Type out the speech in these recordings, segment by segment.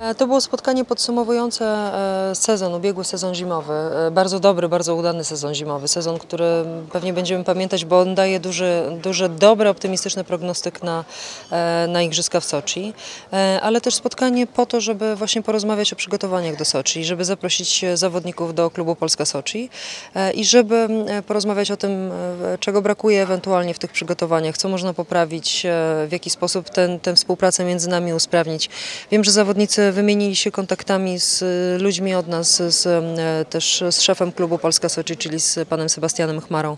E, To było spotkanie podsumowujące e, sezon, ubiegły sezon zimowy. E, Bardzo dobry, bardzo udany sezon zimowy. Sezon, który pewnie będziemy pamiętać, bo on daje duży, duży dobry, optymistyczny prognostyk na, na Igrzyska w Soczi. Ale też spotkanie po to, żeby właśnie porozmawiać o przygotowaniach do Soczi, żeby zaprosić zawodników do klubu Polska Soczi i żeby porozmawiać o tym, czego brakuje ewentualnie w tych przygotowaniach, co można poprawić, w jaki sposób ten, tę współpracę między nami usprawnić. Wiem, że zawodnicy wymienili się kontaktami z e, ludźmi od nas, z, e, też z szefem klubu Polska Soczi, czyli z panem Sebastianem Chmarą.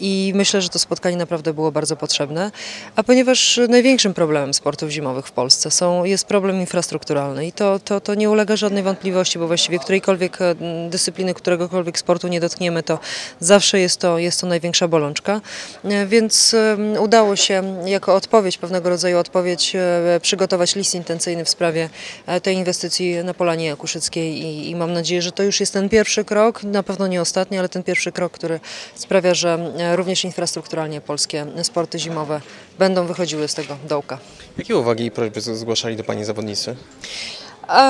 I myślę, że to spotkanie naprawdę było bardzo potrzebne, a ponieważ największym problemem sportów zimowych w Polsce są, jest problem infrastrukturalny i to, to, to nie ulega żadnej wątpliwości, bo właściwie którejkolwiek e, dyscypliny, któregokolwiek sportu nie dotkniemy, to zawsze jest to, jest to największa bolączka, E, więc udało się jako odpowiedź, pewnego rodzaju odpowiedź, przygotować list intencyjny w sprawie e, tej inwestycji na Polanie Jakuszyckiej i, i mam nadzieję, że to już jest ten pierwszy krok, na pewno nie ostatni, ale ten pierwszy krok, który sprawia, że e, również infrastrukturalnie polskie sporty zimowe będą wychodziły z tego dołka. Jakie uwagi i prośby zgłaszali do Pani zawodnicy?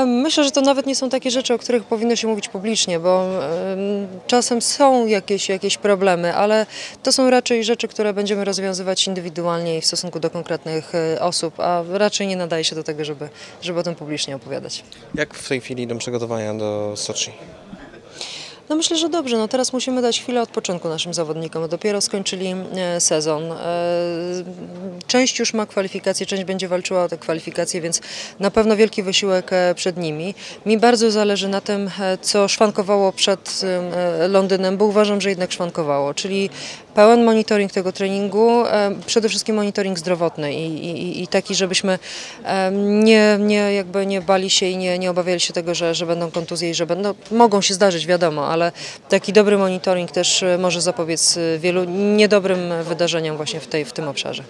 Myślę, że to nawet nie są takie rzeczy, o których powinno się mówić publicznie, bo em, czasem są jakieś, jakieś problemy, ale to są raczej rzeczy, które będziemy rozwiązywać indywidualnie i w stosunku do konkretnych e, osób, a raczej nie nadaje się do tego, żeby, żeby o tym publicznie opowiadać. Jak w tej chwili idą przygotowania do Soczi? No myślę, że dobrze. No teraz musimy dać chwilę odpoczynku naszym zawodnikom. Dopiero skończyli e, sezon. Część już ma kwalifikacje, część będzie walczyła o te kwalifikacje, więc na pewno wielki wysiłek e, przed nimi. Mi bardzo zależy na tym, e, co szwankowało przed e, Londynem, bo uważam, że jednak szwankowało, czyli pełen monitoring tego treningu, przede wszystkim monitoring zdrowotny i, i, i taki, żebyśmy nie, nie, jakby nie bali się i nie, nie obawiali się tego, że, że będą kontuzje i że będą, mogą się zdarzyć, wiadomo, ale taki dobry monitoring też może zapobiec wielu niedobrym wydarzeniom właśnie w, tej, w tym obszarze.